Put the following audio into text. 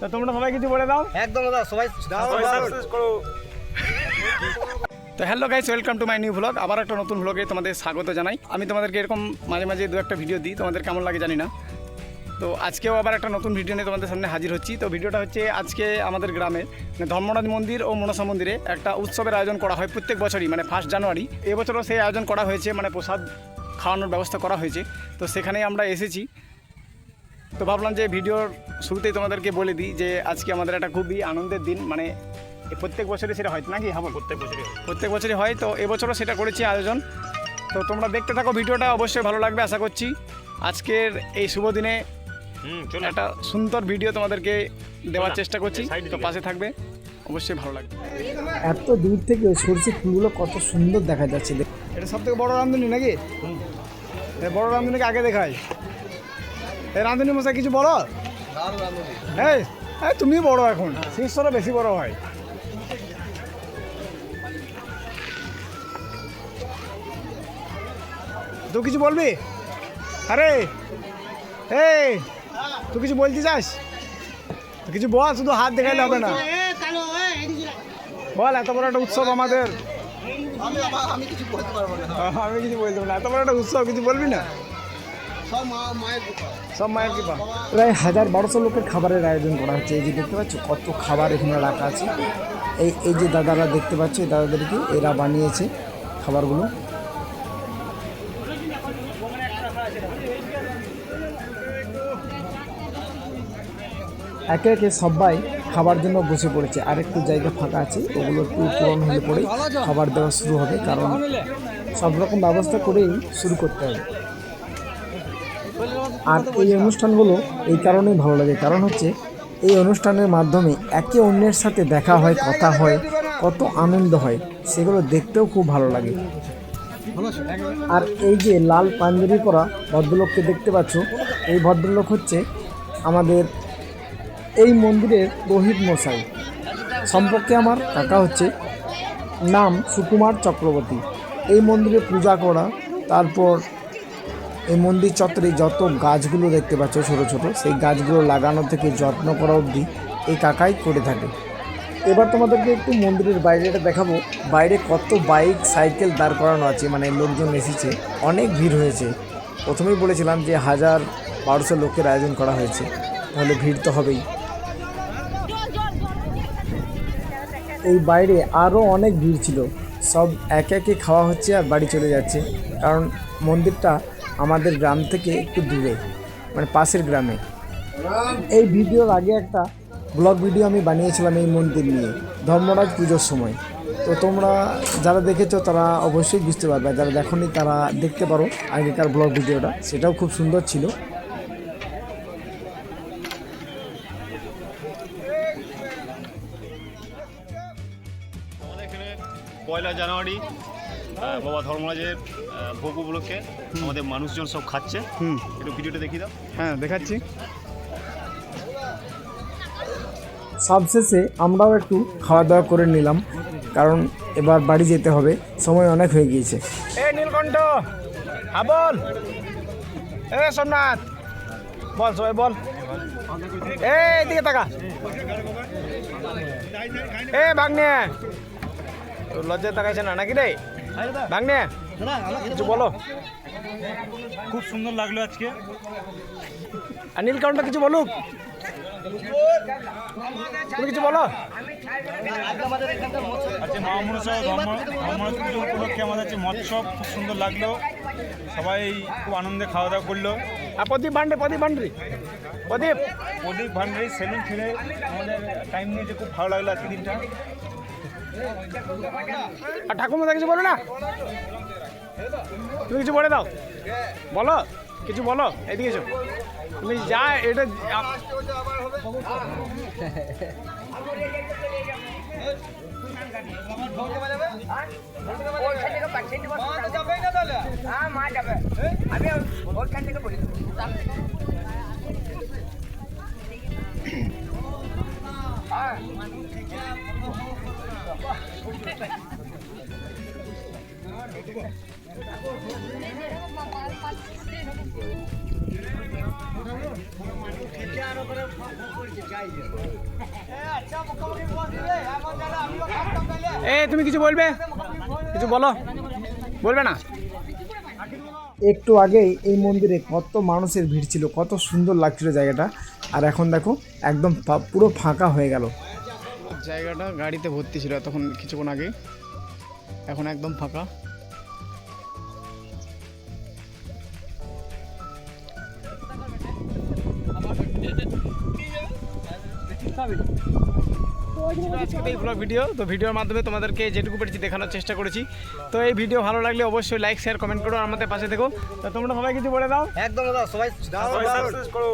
তো তোমরা সবাই কিছু বলে দাও। একদম দাদা সবাই তো hello guys welcome to my new blog আবার একটা নতুন ব্লগে তোমাদের স্বাগত জানাই। আমি তোমাদেরকে এরকম মাঝে মাঝে দু একটা ভিডিও দিই তোমাদের কেমন লাগে জানি না। তো আজকেও আবার একটা নতুন ভিডিও নিয়ে তোমাদের সামনে হাজির হচ্ছি। তো ভিডিওটা হচ্ছে আজকে আমাদের গ্রামে মানে ধর্মনাথ মন্দির ও মনসা মন্দিরে একটা উৎসবের আয়োজন করা হয় প্রত্যেক বছরই মানে ফার্স্ট জানুয়ারি এবছরও সেই আয়োজন করা হয়েছে মানে প্রসাদ খাওয়ানোর ব্যবস্থা করা হয়েছে। তো সেখানেই আমরা এসেছি। তো ভাবলাম যে ভিডিওর শুরুতেই তোমাদেরকে বলে দিই যে আজকে আমাদের একটা খুবই আনন্দের দিন। মানে প্রত্যেক বছরই সেটা হয় নাকি? হাবল প্রত্যেক বছরই প্রত্যেক বছরই হয়। তো এবছরও সেটা করেছি আয়োজন। তো তোমরা দেখতে থাকো ভিডিওটা অবশ্যই ভালো লাগবে আশা করছি। আজকের এই শুভ দিনে হুম একটা সুন্দর ভিডিও তোমাদেরকে দেওয়ার চেষ্টা করছি। তো পাশে থাকবে। অবশ্যই ভালো লাগবে। এত দূর থেকে সরষে ফুলগুলো কত সুন্দর দেখা যাচ্ছে। এটা সব থেকে বড় রাঁধুনি নাকি? বড় রাঁধুনিকে আগে দেখাই এই রাঁধুনি মশাই কিছু বলো? এই এই তুমি বড় এখন শিষ্যরা বেশি বড় হয়। তুই কিছু বলবি? আরে এই তুই কিছু বলতে চাস? কিছু বল শুধু হাত দেখাইলে হবে না। বল এত বড় একটা উৎসব আমাদের। আমি কিছু বলতে পারব না এত বড় একটা উৎসব কিছু বলবি না? সব মায়ের কৃপা। প্রায় হাজার বারোশো লোকের খাবারের আয়োজন করা হচ্ছে। এই যে দেখতে পাচ্ছ কত খাবার এখানে রাখা আছে। এই এই যে দাদারা দেখতে পাচ্ছ এই দাদাদেরকে এরা বানিয়েছে খাবারগুলো। একে একে সবাই খাবার জন্য বসে পড়েছে। আর একটু জায়গা ফাঁকা আছে ওগুলো একটু পূরণ হলে পরে খাবার দেওয়া শুরু হবে কারণ সব রকম ব্যবস্থা করেই শুরু করতে হবে। আর এই অনুষ্ঠানগুলো এই কারণেই ভালো লাগে। কারণ হচ্ছে এই অনুষ্ঠানের মাধ্যমে একে অন্যের সাথে দেখা হয় কথা হয় কত আনন্দ হয় সেগুলো দেখতেও খুব ভালো লাগে। আর এই যে লাল পাঞ্জাবি পরা ভদ্রলোককে দেখতে পাচ্ছ এই ভদ্রলোক হচ্ছে আমাদের এই মন্দিরের রোহিত মশাই। সম্পর্কে আমার কাকা হচ্ছে নাম সুকুমার চক্রবর্তী। এই মন্দিরে পূজা করা তারপর এই মন্দির চত্বরে যত গাছগুলো দেখতে পাচ্ছ ছোট ছোট, সেই গাছগুলো লাগানো থেকে যত্ন করা অবধি এই কাকাই করে থাকে। এবার তোমাদেরকে একটু মন্দিরের বাইরেটা দেখাবো। বাইরে কত বাইক, সাইকেল দাঁড় করানো আছে মানে লোকজন এসেছে, অনেক ভিড় হয়েছে। প্রথমেই বলেছিলাম যে হাজার বারোশো লোকের আয়োজন করা হয়েছে, তাহলে ভিড় তো হবেই। এই বাইরে আরও অনেক ভিড় ছিল। সব একে একে খাওয়া হচ্ছে আর বাড়ি চলে যাচ্ছে, কারণ মন্দিরটা আমাদের গ্রাম থেকে একটু দূরে মানে পাশের গ্রামে। এই ভিডিওর আগে একটা ব্লগ ভিডিও আমি বানিয়েছিলাম এই মন্দির নিয়ে, ধর্মরাজ পুজোর সময়। তো তোমরা যারা দেখেছ তারা অবশ্যই বুঝতে পারবে যারা দেখোনি তারা দেখতে পারো আগেকার ব্লগ ভিডিওটা, সেটাও খুব সুন্দর ছিল। পয়লা জানুয়ারি বাবা ধর্মরাজের ভোগ উপলক্ষে আমাদের মানুষজন সব খাচ্ছে। হুম। একটু ভিডিওটা দেখি দাও। হ্যাঁ দেখাচ্ছি। সবশেষে আমরাও একটু খাওয়া দাওয়া করে নিলাম কারণ এবার বাড়ি যেতে হবে। সময় অনেক হয়ে গিয়েছে। এ নীলকণ্ঠ! হ্যাঁ বল। এ সোমনাথ! বল সবাই বল। এ দিকে তাকা। এ ভাগ্নে! তোর লজ্জায় তাকাইছে না নাকি রে? ভাগ্নে কিছু বলো। খুব সুন্দর লাগল আজকে। আর নীলকণ্ঠ কিছু বলুক। তুমি কিছু বলো। আজকে মা মনসা ধর্ম ধর্মরাজ পুজো উপলক্ষে আমাদের হচ্ছে মৎসব খুব সুন্দর লাগল। সবাই খুব আনন্দে খাওয়া দাওয়া করল। আর প্রদীপ ভান্ডে প্রদীপ ভান্ডারি প্রদীপ। প্রদীপ ভান্ডারি সেলুন ছেড়ে আমাদের টাইম নিয়েছে খুব ভালো লাগল আজকে দিনটা। আর ঠাকুমা কিছু বলো না? তুমি কিছু বলে দাও। বলো, কিছু বলো, এদিকে এসো। তুমি যা, এটা আমি ওইখান থেকে বলি। এ তুমি কিছু বলবে? কিছু বলো। বলবে না? একটু আগেই এই মন্দিরে কত মানুষের ভিড় ছিল কত সুন্দর লাগছিল জায়গাটা। আর এখন দেখো একদম পুরো ফাঁকা হয়ে গেল। জায়গাটা গাড়িতে ভর্তি ছিল তখন কিছুক্ষণ আগে এখন একদম ফাঁকা। আজকে এই ব্লগ ভিডিও তো ভিডিওর মাধ্যমে তোমাদেরকে যেটুকু পেরেছি দেখানোর চেষ্টা করেছি। তো এই ভিডিও ভালো লাগলে অবশ্যই লাইক শেয়ার কমেন্ট করো আমাদের পাশে দেখো তো তোমরা সবাই কিছু বলে দাও। একদম সবাই করো।